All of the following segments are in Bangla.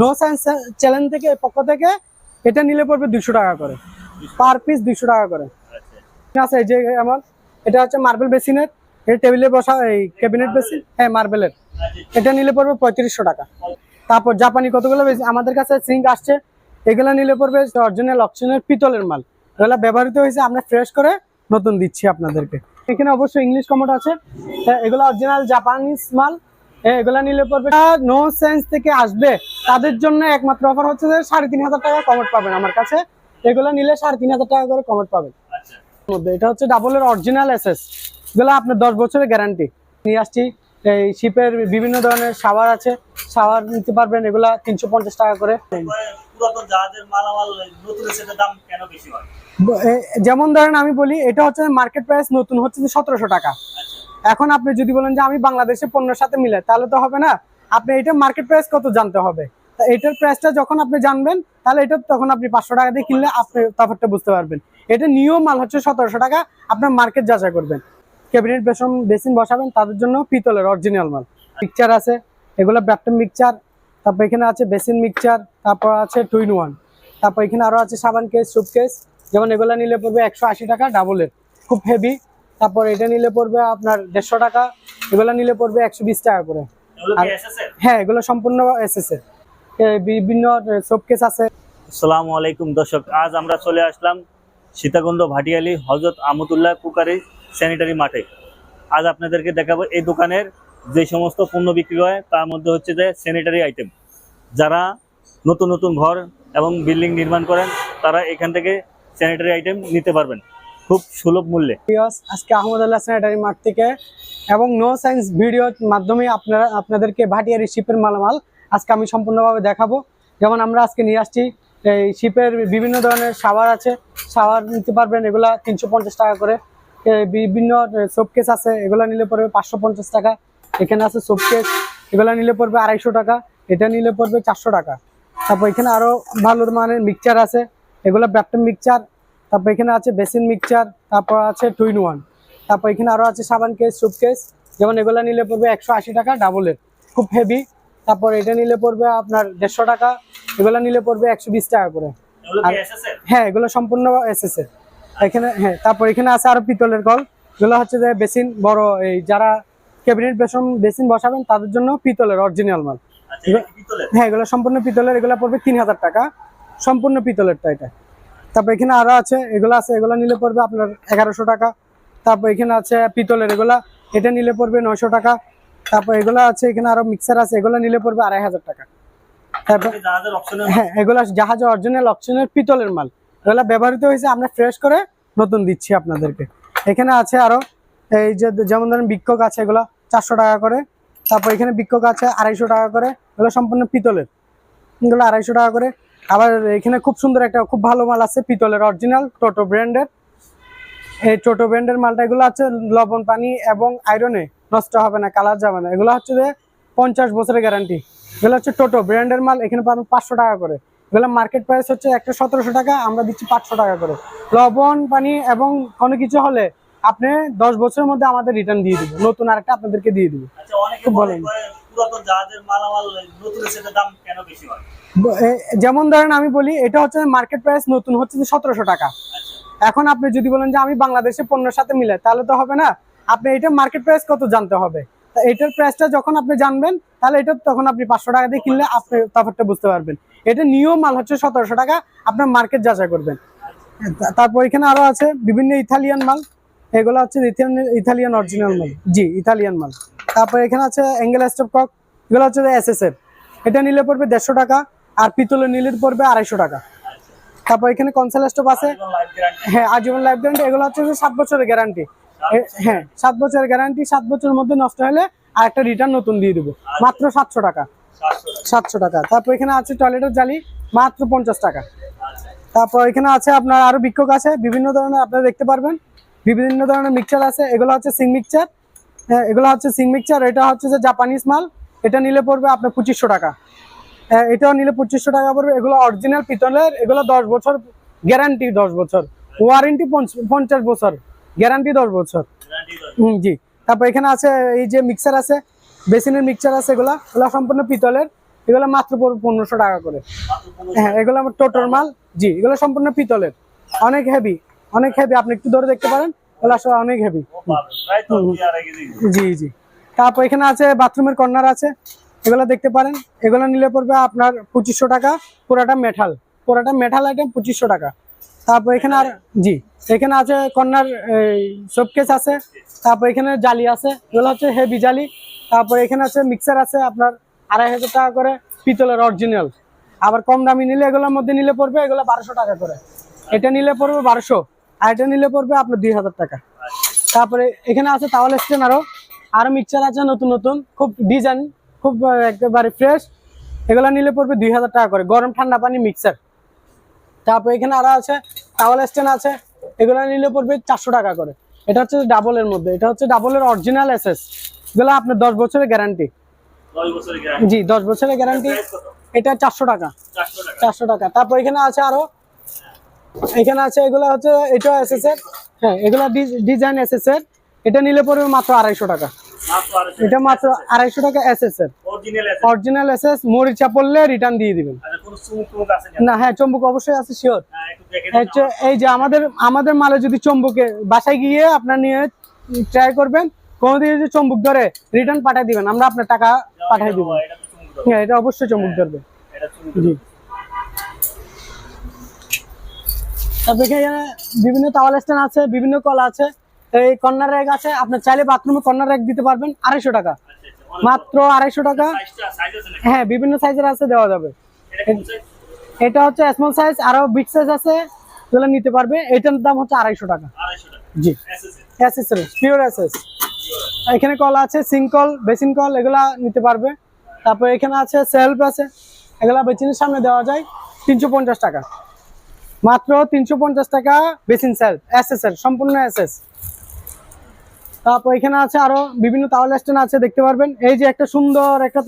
নো সায়েন্স চ্যালেঞ্জ থেকে পক্ষ থেকে এটা নিলে পড়বে দুশো টাকা করে। পার পিস দুশো টাকা করে। আচ্ছা। আছে যে আমার এটা হচ্ছে মার্বেল বেসিনের এটা টেবিলে বসা এই ক্যাবিনেট বেসিন হ্যাঁ মার্বেলের এটা নিলে পড়বে পঁয়ত্রিশশো টাকা। তারপর জাপানি কতগুলো বেশি আমাদের কাছে সিঙ্ক আসছে। এগুলো নিলে পড়বে অরিজিনাল অক্সিজেনের পিতলের মাল। এগুলো ব্যবহৃত হয়েছে আমরা ফ্রেশ করে নতুন দিচ্ছি আপনাদেরকে। এখানে অবশ্যই ইংলিশ কমোড আছে। হ্যাঁ, এগুলো অরিজিনাল জাপানিজ মাল। এগুলো নিলে পড়বে নো সেন্স থেকে আসবে। তাদের জন্য একমাত্র অফার হচ্ছে যে সাড়ে তিন হাজার টাকা কমোড পাবেন আমার কাছে। এগুলো নিলে সাড়ে তিন হাজার টাকা করে কমোড পাবেন। এটা হচ্ছে ডাবলের অরিজিনাল এসএস এগুলো আপনার দশ বছরের গ্যারান্টি নিয়ে আসছি, এই শিপের বিভিন্ন ধরনের শাওয়ার আছে। শাওয়ার নিতে পারবেন এগুলা তিনশো পঞ্চাশ টাকা করে। যেমন ধরেন আমি বলি, এটা হচ্ছে মার্কেট প্রাইস নতুন হচ্ছে সতেরোশো টাকা। এখন আপনি যদি বলেন যে আমি বাংলাদেশে পণ্যের সাথে মিলে তাহলে তো হবে না। আপনি এটা মার্কেট প্রাইস কত জানতে হবে? তা এটার প্রাইসটা যখন আপনি জানবেন, তাহলে এটা তখন আপনি পাঁচশো টাকা দিয়ে কিনলে আপনি তফাৎটা বুঝতে পারবেন। এটা নিয়ম মাল হচ্ছে সতেরোশো টাকা, আপনার মার্কেট যাচাই করবেন। ক্যাবিনেট বেসন, বেসিন বসাবেন, তাদের জন্য পিতলের অরিজিনাল মাল। মিক্সচার আছে, এগুলো ব্যাপটন মিক্সচার তারপর এখানে আছে বেসিন মিক্সচার তারপর আছে টু ইন ওয়ান তারপর এখানে আরও আছে সাবান কেস সুপ কেস যেমন এগুলো নিলে পড়বে একশো আশি টাকা ডাবলের খুব হেভি তারপর এটা নিলে পড়বে আপনার দেড়শো টাকা এগুলো নিলে পড়বে একশো বিশ টাকা করে। এসএসএর হ্যাঁ এগুলো সম্পূর্ণ এসএস এর এ, বিভিন্ন সোপ কেস আছে। আসসালামু আলাইকুম দর্শক আজ আমরা চলে আসলাম সীতাকুণ্ড ভাটিয়ালি হজরত আমতুল্লাহ কুকারি স্যানিটারি মাঠে। আজ আপনাদেরকে দেখাবো এই দোকানের যে সমস্ত পণ্য বিক্রি হয় তার মধ্যে হচ্ছে যে স্যানিটারি আইটেম যারা নতুন নতুন ঘর এবং বিল্ডিং নির্মাণ করেন তারা এখান থেকে স্যানিটারি আইটেম নিতে পারবেন। খুব সুলভ মূল্যে। আজকে আহমদ আল্লাহ স্যানিটারি মার্ট থেকে এবং নো সায়েন্স ভিডিওর মাধ্যমে আপনারা, আপনাদেরকে ভাটিয়ারি শিপের মালামাল আজকে আমি সম্পূর্ণভাবে দেখাবো। যেমন আমরা আজকে নিয়ে আসছি, এই শিপের বিভিন্ন ধরনের শাওয়ার আছে। শাওয়ার নিতে পারবেন এগুলা তিনশো পঞ্চাশ টাকা করে। বিভিন্ন সোপ কেস আছে, এগুলা নিলে পড়বে পাঁচশো পঞ্চাশ টাকা। এখানে আছে সোপ কেস এগুলা নিলে পড়বে আড়াইশো টাকা। এটা নিলে পড়বে চারশো টাকা। তারপর এখানে আরও ভালো মানের মিক্সচার আছে। এগুলো ব্যাপটন মিক্সচার তারপর এখানে আছে বেসিন মিক্সচার তারপর আছে টুইন ওয়ান। তারপর এখানে আরও আছে সাবান কেস সুপ কেস। যেমন এগুলো নিলে পড়বে একশো আশি টাকা ডাবলের খুব হেভি তারপর এটা নিলে পড়বে আপনার দেড়শো টাকা। এগুলো নিলে পড়বে একশো বিশ টাকা করে। হ্যাঁ এগুলো সম্পূর্ণ এর এখানে হ্যাঁ তারপর এখানে আছে আরও পিতলের কল। এগুলো হচ্ছে যে বেসিন বড় এই যারা ক্যাবিনেট বেসন বেসিন বসাবেন তাদের জন্য পিতলের অরিজিনাল মাল। আচ্ছা হ্যাঁ এগুলো সম্পূর্ণ পিতলের এগুলো পড়বে তিন হাজার টাকা। সম্পূর্ণ পিতলেরটা এটা। তারপর এখানে আরও আছে এগুলো আছে এগুলো নিলে পড়বে আপনার এগারোশো টাকা। তারপর এখানে আছে পিতলের এগুলা এটা নিলে পড়বে নয়শো টাকা। তারপর এগুলো আছে এখানে আরও মিক্সার আছে এগুলো নিলে পড়বে আড়াই হাজার টাকা। তারপর হ্যাঁ এগুলো জাহাজ অরিজিনাল অপশনের পিতলের মাল। এগুলো ব্যবহৃত হয়েছে আমরা ফ্রেশ করে নতুন দিচ্ছি আপনাদেরকে। এখানে আছে আরও এই যে যেমন ধরেন বিক্ষোক আছে এগুলো চারশো টাকা করে। তারপর এখানে বিক্ষোক আছে আড়াইশো টাকা করে এগুলো সম্পূর্ণ পিতলের। এগুলো আড়াইশো টাকা করে। আবার এখানে খুব সুন্দর একটা খুব ভালো মাল আছে পিতলের অরিজিনাল টোটো ব্র্যান্ডের এই টোটো ব্র্যান্ডের মালটা এগুলো আছে লবণ পানি এবং আয়রনে নষ্ট হবে না কালার যাবে না। এগুলো হচ্ছে যে পঞ্চাশ বছরের গ্যারান্টি এগুলো হচ্ছে টোটো ব্র্যান্ডের মাল এখানে পাবেন পাঁচশো টাকা করে। এগুলো মার্কেট প্রাইস হচ্ছে একটা সতেরোশো টাকা আমরা দিচ্ছি পাঁচশো টাকা করে। লবণ পানি এবং কোনো কিছু হলে আপনি দশ বছরের মধ্যে আমাদের রিটার্ন দিয়ে দিব নতুন আরেকটা আপনাদেরকে দিয়ে দিব। আচ্ছা পুরাতন জাহাজের মালামাল নতুন সেটার দাম কেন বেশি হয়? যেমন ধরেন আমি বলি এটা হচ্ছে মার্কেট প্রাইস নতুন হচ্ছে যে সতেরোশো টাকা। এখন আপনি যদি বলেন যে আমি বাংলাদেশে পণ্যের সাথে মিলে তাহলে তো হবে না। আপনি এটা মার্কেট প্রাইস কত জানতে হবে? এটার প্রাইসটা যখন আপনি জানবেন তাহলে এটা তখন আপনি পাঁচশো টাকা দিয়ে কিনলে আপনি তফাৎটা বুঝতে পারবেন। এটা নিয়ম মাল হচ্ছে সতেরোশো টাকা আপনার মার্কেট যাচাই করবেন। তারপর এখানে আরও আছে বিভিন্ন ইতালিয়ান মাল। এগুলো হচ্ছে ইতালিয়ান অরিজিনাল মাল। জি ইতালিয়ান মাল। তারপর এখানে আছে অ্যাঙ্গেল স্টপ কক এগুলো হচ্ছে এস এস এর এটা নিলে পড়বে দেড়শো টাকা আর পিতলের নিলে পড়বে আড়াইশো টাকা। তারপর এখানে কনসেল স্টপ আছে। হ্যাঁ আজীবন লাইফ গ্যারান্টি এগুলো হচ্ছে সাত বছরের গ্যারান্টি হ্যাঁ সাত বছরের গ্যারান্টি সাত বছরের মধ্যে নষ্ট হলে আর একটা রিটার্ন নতুন দিয়ে দেবো। মাত্র সাতশো টাকা। সাতশো টাকা। তারপর এখানে আছে টয়লেটের জালি মাত্র পঞ্চাশ টাকা। আচ্ছা। তারপর এখানে আছে আপনার আরও বিক্ষোভ আছে বিভিন্ন ধরনের আপনারা দেখতে পারবেন। বিভিন্ন ধরনের মিক্সচার আছে এগুলো হচ্ছে সিং মিক্সচার হ্যাঁ এগুলো হচ্ছে সিং মিক্সচার এটা হচ্ছে যে জাপানিজ মাল। এটা নিলে পড়বে আপনার পঁচিশশো টাকা। হ্যাঁ, এটাও নিলে পঁচিশশো টাকা পড়বে। এগুলো অরিজিনাল পিতলের এগুলো দশ বছর গ্যারান্টি দশ বছর। ওয়ারেন্টি পঞ্চাশ বছর। গ্যারান্টি দশ বছর। হুম জি। তারপর এখানে আছে এই যে মিক্সার আছে বেসিনের মিক্সার আছে এগুলা। এগুলো সম্পূর্ণ পিতলের। এগুলো মাত্র পড়বে পনেরোশো টাকা করে। হ্যাঁ এগুলো আমার টোটাল মাল। জি এগুলো সম্পূর্ণ পিতলের। অনেক হেভি অনেক হেভি আপনি একটু ধরে দেখতে পারেন। এগুলো আসলে অনেক হেভি জি জি। তারপর এখানে আছে বাথরুমের কর্নার আছে। এগুলো দেখতে পারেন। এগুলো নিলে পড়বে আপনার পঁচিশশো টাকা। পুরাটা মেটাল পুরাটা মেটাল আইটেম পঁচিশশো টাকা। তারপর এখানে আর জি। এখানে আছে কর্নার শোপকেস আছে। তারপর এখানে জালি আছে। এগুলো হচ্ছে হেভি জালি। তারপর এখানে আছে মিক্সার আছে আপনার আড়াই হাজার টাকা করে পিতলের অরিজিনাল আবার কম দামি নিলে এগুলোর মধ্যে নিলে পড়বে এগুলো বারোশো টাকা করে। এটা নিলে পড়বে বারোশো। আর এটা নিলে পড়বে আপনার দুই হাজার টাকা। তারপরে এখানে আছে তাওয়াল স্ট্যান্ড আরও। আরও মিক্সচার আছে নতুন নতুন। খুব ডিজাইন খুব একেবারে ফ্রেশ এগুলো নিলে পড়বে দুই হাজার টাকা করে। গরম ঠান্ডা পানি মিক্সার তারপর এখানে আরও আছে টাওয়াল স্ট্যান্ড আছে। এগুলো নিলে পড়বে চারশো টাকা করে। এটা হচ্ছে ডাবলের মধ্যে। এটা হচ্ছে ডাবলের অরিজিনাল এসএস এগুলো আপনার দশ বছরের গ্যারান্টি জি দশ বছরের গ্যারান্টি এটা চারশো টাকা। চারশো টাকা। চারশো টাকা। তারপর এখানে আছে আরও এখানে আছে এগুলো হচ্ছে এটা এসএস এর হ্যাঁ এগুলো ডিজাইন এসএস এর এটা নিলে পড়বে মাত্র আড়াইশো টাকা। এটা মাত্র আড়াইশো টাকা এসএস এর অরিজিনাল এসএস মরিচা পড়লে রিটার্ন দিয়ে দিবেন। আচ্ছা না হ্যাঁ চম্বুক অবশ্যই আছে শিওর হ্যাঁ এই যে আমাদের আমাদের মালে যদি চম্বুকে বাসায় গিয়ে আপনার নিয়ে ট্রাই করবেন কোনোদিন যদি চম্বুক ধরে রিটার্ন পাঠিয়ে দিবেন। আমরা আপনার টাকা পাঠিয়ে দিব। হ্যাঁ এটা অবশ্যই চম্বুক ধরবে। এটা চুমুক জি। এখানে বিভিন্ন তাওয়াল স্ট্যান্ড আছে, বিভিন্ন কল আছে। এই কর্নার র্যাক আছে, আপনি চাইলে বাথরুমে কর্নার র্যাক দিতে পারবেন, আড়াইশো টাকা। মাত্র আড়াইশো টাকা। হ্যাঁ বিভিন্ন সাইজের আছে, দেওয়া যাবে। এটা হচ্ছে স্মল সাইজ আরও বিগ সাইজ আছে, এগুলো নিতে পারবে। এটার দাম হচ্ছে আড়াইশো টাকা। জি। অ্যাসেসরিজ পিওর অ্যাসেস এখানে কল আছে সিঙ্ক কল বেসিন কল, এগুলা নিতে পারবে। তারপর এখানে আছে সেলফ আছে। এগুলা বেসিনের সামনে দেওয়া যায়, তিনশো পঞ্চাশ টাকা। মাত্র তিনশো পঞ্চাশ টাকা বেসিন সেলফ অ্যাসেসের সম্পূর্ণ এস এস। তারপর এখানে আছে আরও বিভিন্ন তাওয়াল স্ট্যান্ড আছে, দেখতে পারবেন। এই যে একটা সুন্দর একটা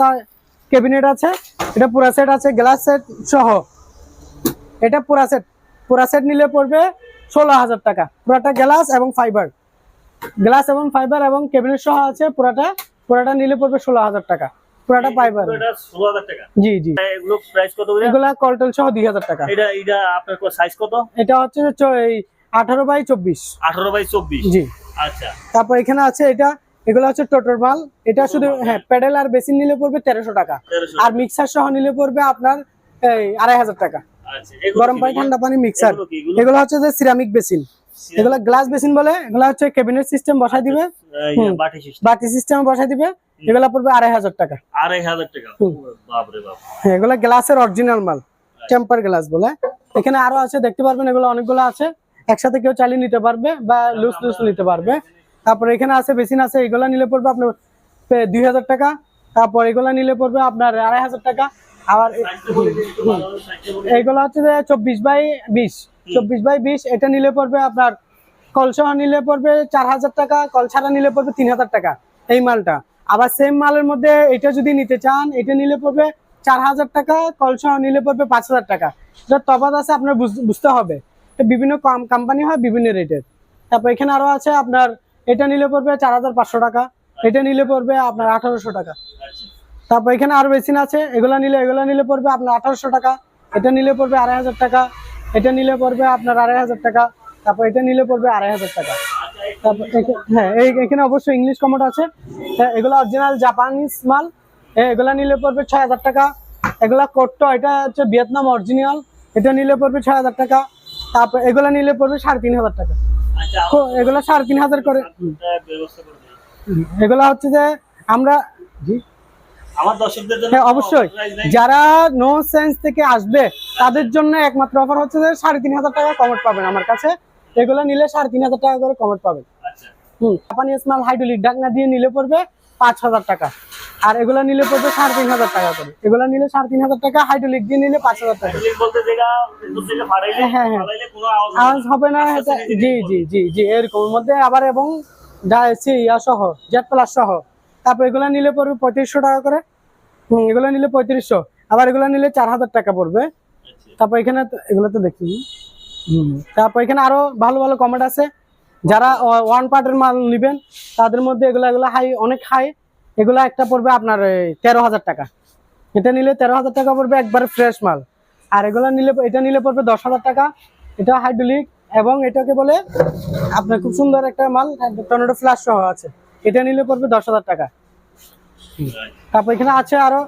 ক্যাবিনেট আছে, এটা পুরা সেট আছে গ্লাস সেট সহ। এটা পুরা সেট পুরা সেট নিলে পড়বে ষোলো হাজার টাকা। পুরাটা গ্লাস এবং ফাইবার গ্লাস এবং ফাইবার এবং ক্যাবিনেট সহ আছে পুরাটা। পুরাটা নিলে পড়বে ষোলো হাজার টাকা। পুরাটা ফাইবার এটা ষোলো হাজার টাকা। জি জি। এগুলো প্রাইস কত করে এগুলা কলটল সহ দুই হাজার টাকা। এটা এটা আপনার সাইজ কত? এটা হচ্ছে যে চ- এই আঠারো বাই চব্বিশ। আঠারো বাই চব্বিশ? জি। আচ্ছা। তারপর এখানে আছে এটা এগুলো হচ্ছে টোটাল মাল এটা শুধু হ্যাঁ প্যাডেল আর বেসিন নিলে পড়বে তেরোশো টাকা। আর মিক্সার সহ নিলে পড়বে আপনার এই আড়াই হাজার টাকা। আচ্ছা গরম পানি ঠান্ডা পানি মিক্সার এগুলো হচ্ছে যে সিরামিক বেসিন এগুলো গ্লাস বেসিন বলে এগুলো হচ্ছে ক্যাবিনেট সিস্টেম বসাই দিবে। এই বাটি সিস্টেম বাটি সিস্টেম বসাই দিবে। এগুলো পড়বে আড়াই হাজার টাকা। আড়াই হাজার টাকা। হুম। বাপরে বাপ। হ্যাঁ এগুলো গ্লাসের অরিজিনাল মাল টেম্পার গ্লাস বলে। এখানে আরও আছে দেখতে পারবেন এগুলো অনেকগুলো আছে। একসাথে কেউ চালিয়ে নিতে পারবে বা লুজ লুজ নিতে পারবে। তারপর এখানে আছে বেসিন আছে এগুলো নিলে পড়বে আপনার দুই হাজার টাকা। তারপর এগুলো নিলে পড়বে আপনার আড়াই হাজার টাকা। আবার এ- সাইজটা বলে দিন একটু ভালো সাইজটা বলে দিন। এইগুলো হচ্ছে যে চব্বিশ বাই বিশ। চব্বিশ বাই বিশ এটা নিলে পড়বে আপনার কলসহ নিলে পড়বে চার হাজার টাকা কল ছাড়া নিলে পড়বে তিন হাজার টাকা। এই মালটা। আবার সেম মালের মধ্যে এটা যদি নিতে চান, এটা নিলে পড়বে চার হাজার টাকা কলসহ নিলে পড়বে পাঁচ হাজার টাকা। এটা তফাৎ আছে, আপনার বুঝ- বুঝতে হবে। বিভিন্ন কোম্পানি হয়, বিভিন্ন রেটের তারপর এখানে আরও আছে আপনার, এটা নিলে পড়বে চার হাজার পাঁচশো টাকা, এটা নিলে পড়বে আপনার আঠারোশো টাকা। তারপর এখানে আরও বেসিন আছে, এগুলা নিলে এগুলা নিলে পড়বে আপনার আঠারোশো টাকা, এটা নিলে পড়বে আড়াই হাজার টাকা, এটা নিলে পড়বে আপনার আড়াই হাজার টাকা। তারপর এটা নিলে পড়বে আড়াই হাজার টাকা। তারপর হ্যাঁ এখানে অবশ্যই ইংলিশ কমোড আছে। হ্যাঁ, এগুলো অরিজিনাল জাপানিজ মাল। হ্যাঁ, এগুলা নিলে পড়বে ছয় হাজার টাকা। এগুলা কোট্টো এটা হচ্ছে ভিয়েতনাম অরিজিনাল এটা নিলে পড়বে ছয় হাজার টাকা। তারপর এগুলা নিলে পড়বে সাড়ে তিন হাজার টাকা। আচ্ছা, এগুলা সাড়ে তিন হাজার করে এগুলা হচ্ছে যে আমরা হ্যাঁ অবশ্যই। যারা নো সেন্স থেকে আসবে তাদের জন্য একমাত্র অফার হচ্ছে যে সাড়ে তিন হাজার টাকা কমেন্ট পাবেন আমার কাছে। এগুলো নিলে সাড়ে তিন হাজার টাকা করে কমেন্ট পাবেন। আচ্ছা। হুম জাপানি স্মাল হাইড্রোলিক ডাকনা দিয়ে নিলে পড়বে পাঁচ হাজার টাকা। আর এগুলো নিলে পড়বে সাড়ে তিন হাজার টাকা করে। এগুলো নিলে সাড়ে তিন হাজার টাকা হাইড্রোলিক দিয়ে নিলে পাঁচ হাজার টাকা। হ্যাঁ, হ্যাঁ। আওয়াজ হবে না। এটা জি জি জি জি এরকম। এর মধ্যে আবার এবং ইয়া সহ জেড প্লাস সহ। তারপর এগুলো নিলে পড়বে পঁয়ত্রিশশো টাকা করে। হুম এগুলো নিলে পঁয়ত্রিশশো। আবার এগুলো নিলে চার হাজার টাকা পড়বে। আচ্ছা। তারপর এখানে এগুলো তো দেখি। হুম তারপর এখানে আরও ভালো ভালো কমেন্ট আছে। যারা ওয়ান পার্টের মাল নেবেন, তাদের মধ্যে এগুলো এগুলো হাই অনেক হাই এগুলো একটা পড়বে আপনার তেরো হাজার টাকা। এটা নিলে তেরো হাজার টাকা পড়বে একবারে ফ্রেশ মাল। আর এগুলো নিলে, এটা নিলে পড়বে দশ হাজার টাকা। এটা হাইড্রোলিক এবং এটাকে বলে আপনার খুব সুন্দর একটা মাল টর্নেডো ফ্ল্যাশ সহ আছে। এটা নিলে পড়বে দশ হাজার টাকা। তারপর এখানে আছে আরও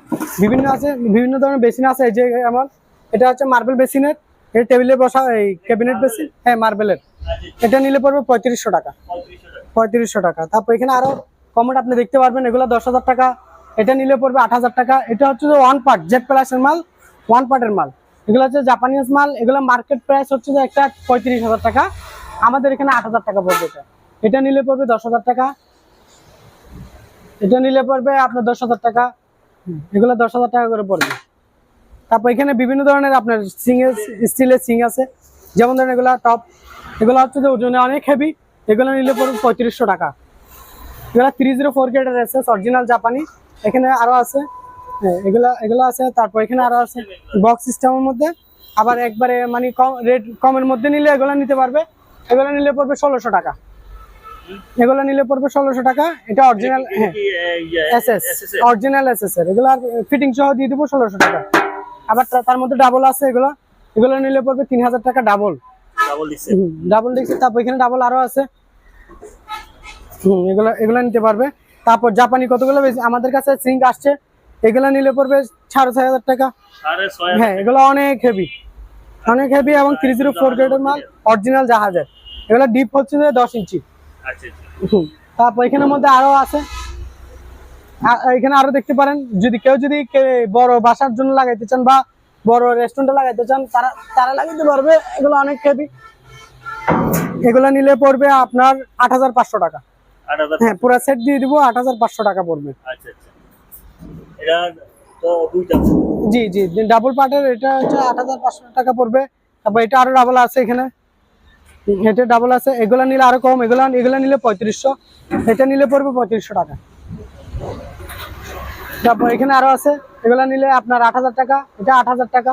বিভিন্ন আছে, বিভিন্ন ধরনের বেসিন আছে। এই যে আমার, এটা হচ্ছে মার্বেল বেসিনের। এটা টেবিলে বসা, এই ক্যাবিনেট বেসিন হ্যাঁ মার্বেলের। এটা নিলে পড়বে পঁয়ত্রিশশো টাকা। পঁয়ত্রিশশো টাকা। তারপর এখানে আরও কমোড আপনি দেখতে পারবেন, এগুলো দশ হাজার টাকা। এটা নিলে পড়বে আট হাজার টাকা। এটা হচ্ছে ওয়ান পার্ট জেড প্লাসের মাল ওয়ান পার্টের মাল। এগুলো হচ্ছে জাপানিজ মাল, এগুলো মার্কেট প্রাইস হচ্ছে যে একটা পঁয়ত্রিশ হাজার টাকা। আমাদের এখানে আট হাজার টাকা পড়বে এটা। এটা নিলে পড়বে দশ হাজার টাকা। এটা নিলে পড়বে আপনার দশ হাজার টাকা। এগুলো দশ হাজার টাকা করে পড়বে। তারপর এখানে বিভিন্ন ধরনের আপনার সিং স্টিলের সিং আছে। যেমন ধরেন এগুলা টপ এগুলো হচ্ছে যে ওজনে অনেক হেভি এগুলো নিলে পড়বে পঁয়ত্রিশশো টাকা। এগুলো থ্রি জিরো ফোর গ্রেডের আছে অরিজিনাল জাপানি এখানে আরও আছে হ্যাঁ, এগুলো এগুলো আছে তারপর এখানে আরও আছে বক্স সিস্টেমের মধ্যে। আবার একবারে মানে কম রেট কমের মধ্যে নিলে এগুলো নিতে পারবে। এগুলো নিলে পড়বে ষোলোশো টাকা। এগুলো নিলে পড়বে ষোলোশো টাকা। এটা অরিজিনাল হ্যাঁ এসএস অরিজিনাল এসএস এর? এগুলো ফিটিং সহ দিয়ে দেবো ষোলোশো টাকা। আবার তার মধ্যে ডাবল আছে এগুলো। এগুলো নিলে পড়বে তিন হাজার টাকা ডাবল ডাবল ডিক্স তারপর এখানে ডাবল আরও আছে। হুম এগুলো এগুলো নিতে পারবে। তারপর জাপানি কতগুলো আমাদের কাছে সিঙ্ক আসছে। এগুলো নিলে পড়বে সাড়ে ছয় হাজার টাকা হ্যাঁ এগুলো অনেক হেভি অনেক হেভি এবং থ্রি জিরো ফোর গ্রেডের মাল অরিজিনাল জাহাজের। এগুলো ডিপ হচ্ছে দশ ইঞ্চি। আচ্ছা আচ্ছা। তারপর এখানের মধ্যে আরও আছে। এখানে আরও দেখতে পারেন যদি কেউ যদি কে- বড় বাসার জন্য লাগাইতে চান বা বড় রেস্টুরেন্টে লাগাইতে চান তারা তারা লাগাইতে পারবে এগুলো অনেক হেভি এগুলো নিলে পড়বে আপনার আট হাজার পাঁচশো টাকা। হ্যাঁ পুরো সেট দিয়ে দিব আট হাজার পাঁচশো টাকা পড়বে। আচ্ছা আচ্ছা। জি জি ডাবল পার্টের এটা হচ্ছে আট হাজার পাঁচশো টাকা পড়বে। তারপর এটা আরও ডাবল আছে এখানে। এটা ডাবল আছে। এগুলা নিলে আরও কম এগুলা এগুলা নিলে পঁয়ত্রিশশো। এটা নিলে পড়বে পঁয়ত্রিশশো টাকা। তারপর এখানে আরও আছে। এগুলা নিলে আপনার আট হাজার টাকা এটা আট হাজার টাকা।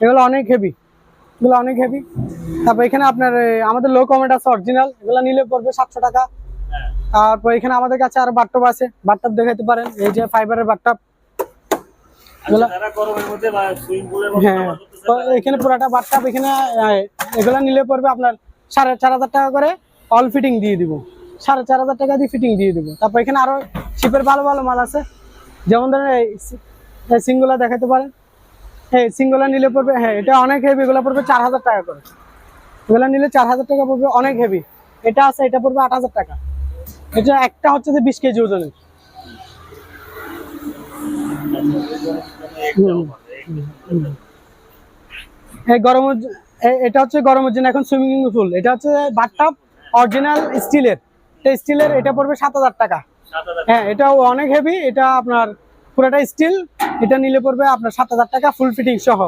এগুলো অনেক হেভি এগুলো অনেক হেভি তারপর এখানে আপনার আমাদের লো কমেন্ট আছে অরিজিনাল এগুলো নিলে পড়বে সাতশো টাকা। তারপর এখানে আমাদের কাছে আরও বাট্টপ আছে। বাট্টপ দেখাতে পারেন এই যে ফাইবারের বাট্টপ আচ্ছা হ্যাঁ। এখানে পুরাটা বাথটাব এখানে এগুলা নিলে পড়বে আপনার সাড়ে চার হাজার টাকা করে অল ফিটিং দিয়ে দিব। সাড়ে চার হাজার টাকা দিয়ে ফিটিং দিয়ে দিব। তারপর এখানে আরও শিপের ভালো ভালো মাল আছে। যেমন ধরেন এই সিঙ্গুলা দেখাতে পারেন। এই সিঙ্গুলা নিলে পড়বে হ্যাঁ এটা অনেক হেভি এগুলো পড়বে চার হাজার টাকা করে। এগুলো নিলে চার হাজার টাকা পড়বে, অনেক হেভি এটা আছে, এটা পড়বে আট হাজার টাকা। এটা একটা হচ্ছে যে বিশ কেজি ওজনের। গরমের এটা হচ্ছে গরমের জন্য এখন সুইমিং পুল এটা হচ্ছে বাথটাব অরিজিনাল স্টিলের স্টিলের এটা পড়বে সাত হাজার টাকা। হ্যাঁ এটা অনেক হেভি এটা আপনার পুরোটা স্টিল এটা নিলে পড়বে আপনার সাত হাজার টাকা ফুল ফিটিং সহ।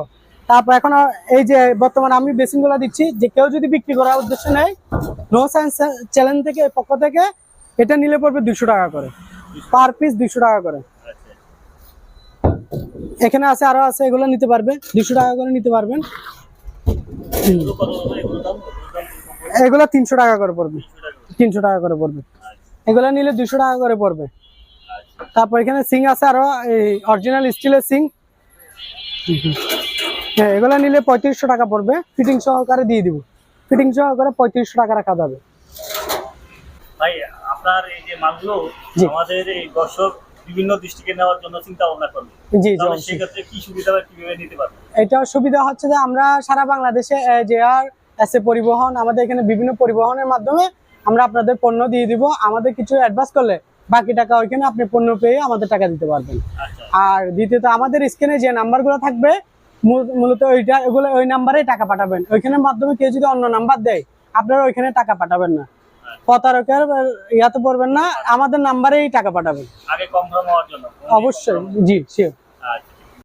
তারপর এখন এই যে বর্তমানে আমি বেসিনগুলো দিচ্ছি যে কেউ যদি বিক্রি করার উদ্দেশ্য নেয় নো সায়েন্স চ্যানেল থেকে পক্ষ থেকে এটা নিলে পড়বে দুশো টাকা করে। পার পিস দুশো টাকা করে। আচ্ছা। এখানে আছে আরও আছে এগুলো নিতে পারবে দুশো টাকা করে নিতে পারবেন। এগুলো তিনশো টাকা করে পড়বে। তিনশো টাকা করে পড়বে। এগুলো নিলে দুশো টাকা করে পড়বে। তারপর এখানে সিং আছে আরও এই অরিজিনাল স্টিলের সিং। হ্যাঁ এগুলো নিলে পঁয়ত্রিশশো টাকা পড়বে। ফিটিং সহকারে দিয়ে দিব। ফিটিং সহকারে পঁয়ত্রিশশো টাকা রাখা যাবে। ভাই আপনার এই যে মালগুলো আমাদের এই দর্শক বিভিন্ন দৃষ্টিকে নেওয়ার জন্য চিন্তা ভাবনা করবে। জি জি সেক্ষেত্রে কি সুবিধা বা কীভাবে নিতে পারবে? এটার সুবিধা হচ্ছে যে আমরা সারা বাংলাদেশে যে আর এস পরিবহন আমাদের এখানে বিভিন্ন পরিবহনের মাধ্যমে আমরা আপনাদের পণ্য দিয়ে দিব। আমাদের কিছু অ্যাডভান্স করলে বাকি টাকা ওইখানে আপনি পণ্য পেয়ে আমাদের টাকা দিতে পারবেন। আচ্ছা। আর দ্বিতীয়ত আমাদের স্ক্রিনে যে নাম্বারগুলো থাকবে মূল- মূলত ওইটা ওগুলো ওই নাম্বারেই টাকা পাঠাবেন। ওইখানের মাধ্যমে কেউ যদি অন্য নাম্বার দেয় আপনারা ওইখানে টাকা পাঠাবেন না। প্রতারকের ইয়াতে পড়বেন না আমাদের নাম্বারেই টাকা পাঠাবেন। অবশ্যই। জি শিওর